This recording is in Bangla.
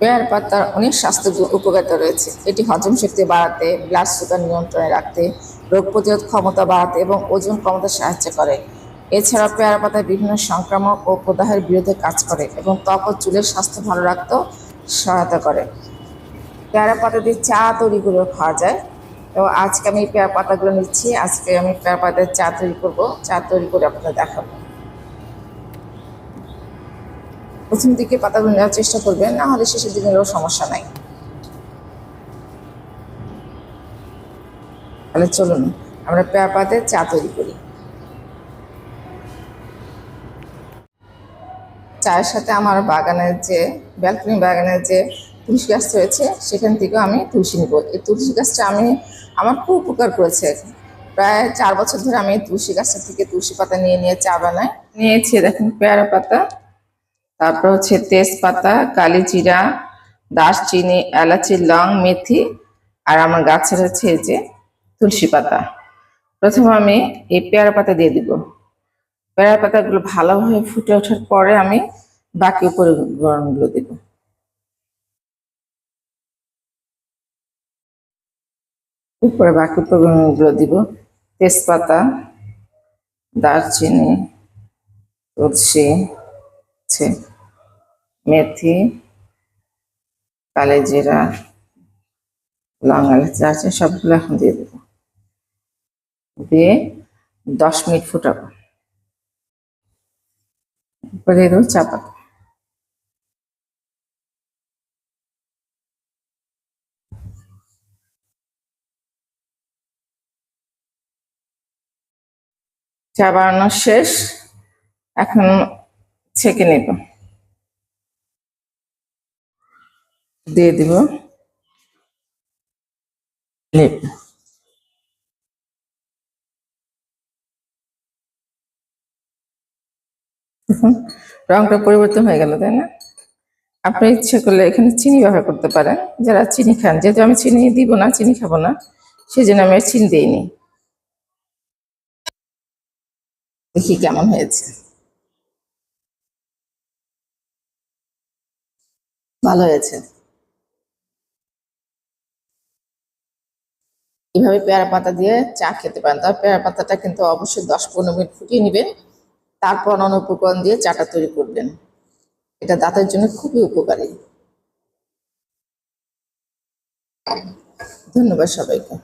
পেয়ার পাতার অনেক স্বাস্থ্য উপকারিতা রয়েছে। এটি হজম শক্তি বাড়াতে ব্লাড সুগার নিয়ন্ত্রণে রাখতে, রোগ প্রতিরোধ ক্ষমতা বাড়াতে এবং ওজন কমাতে সাহায্য করে। এছাড়া পেয়ারা পাতা বিভিন্ন সংক্রামক ও প্রদাহের বিরুদ্ধে কাজ করে এবং ত্বক ও চুলের স্বাস্থ্য ভালো রাখতেও সহায়তা করে। পেয়ারা পাতা দিয়ে চা তৈরি করেও খাওয়া যায়। তো আজকে আমি পেয়ারা পাতাগুলো নিচ্ছি। আজকে আমি পেয়ারা পাতার চা তৈরি করব। চা তৈরি করে আপনাদের দেখাবো। প্রথম দিকে পাতাগুলো নেওয়ার চেষ্টা করবেন, না হলে শেষের দিকে নিলেও সমস্যা নাই। তাহলে চলুন, আমরা পেয়ারা পাতায় চা তৈরি করি। চায়ের সাথে আমার বাগানের যে, ব্যালকনি বাগানের যে তুলসী গাছ রয়েছে, সেখান থেকেও আমি তুলসী নিব। এই তুলসী গাছটা আমি, আমার খুব উপকার করেছে। প্রায় চার বছর ধরে আমি তুলসী গাছটা থেকে তুলসী পাতা নিয়ে নিয়ে চা বানাই। নিয়েছি, দেখুন, পেয়ারা পাতা। তারপর হচ্ছে তেজপাতা কালি জিরা দারচিনি, এলাচি, লং, মেথি আর আমার গাছের হচ্ছে যে তুলসী পাতা। প্রথমে আমি এই পেয়ারা পাতা দিয়ে দিব। পেয়ারা পাতাগুলো ভালোভাবে ফুটে ওঠার পরে আমি বাকি উপকরণগুলো দিব। উপরে বাকি উপকরণগুলো দিব। তেজপাতা, দারচিনি, তুলসী আছে মেথি কালে জিরা লং এলাচি আছে সবগুলো এখন দিয়ে দেবো। দিয়ে দশ মিনিট ফুটাবো। দিয়ে দেবো চা পাতা। চা বানানো শেষ। এখন ছেঁকে নেব। দিয়ে দিব। রংটা পরিবর্তন হয়ে গেল, তাই না? আপনি ইচ্ছে করলে এখানে চিনি ব্যবহার করতে পারেন। যারা চিনি খান, যেহেতু আমি চিনি দিব না, চিনি খাব না সেই জন্য আমি চিনি দিইনি। দেখি কেমন হয়েছে। ভালো হয়েছে। এভাবে পেয়ারা পাতা দিয়ে চা খেতে পারেন। তবে পেয়ারা পাতাটা কিন্তু অবশ্যই দশ পনেরো মিনিট ফুটিয়ে নেবেন। তারপর অন্য উপকরণ দিয়ে চাটা তৈরি করবেন। এটা দাঁতের জন্য খুবই উপকারী। ধন্যবাদ সবাইকে।